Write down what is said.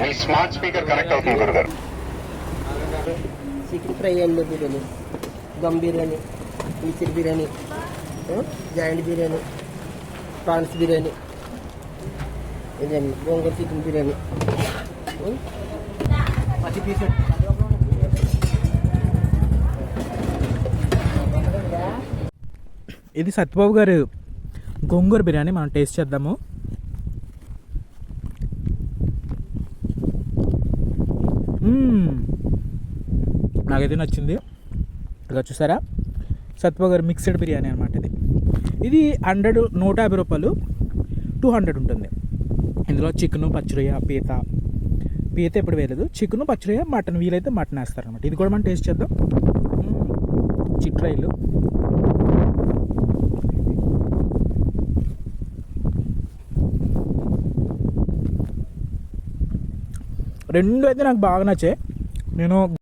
మీ smart speaker connect అవుతుంది గురుగారు. Chicken fry అండి బిర్యానీ. దమ్ బిర్యానీ మిసిరి బిర్యానీ జాయింట్ బిర్యానీ ప్రాన్స్ బిర్యానీ ఇదండి గోంగూర చికెన్ బిర్యానీ? పచ్చి పీసు. ఇది సత్యబాబు గారు గోంగూర బిర్యానీ మనం టేస్ట్ చేద్దాము. నాకైతే నచ్చింది. ఇలా చూసారా? సత్యబాబు గారు మిక్స్డ్ బిర్యానీ అనమాట ఇది. ఇది హండ్రెడ్ నూట యాభై రూపాయలు టూ హండ్రెడ్ ఉంటుంది. ఇందులో చికెను పచ్చిరొయ్య పీత. పీత ఎప్పుడు వేయలేదు. చికెను పచ్చిరొయ్య మటన్ వీలైతే మటన్ వేస్తారనమాట ఇది కూడా మనం టేస్ట్ చేద్దాం. మ్మ్. చిట్రాయిలు రెండు అయితే నాకు బాగా నచ్చాయి. నేను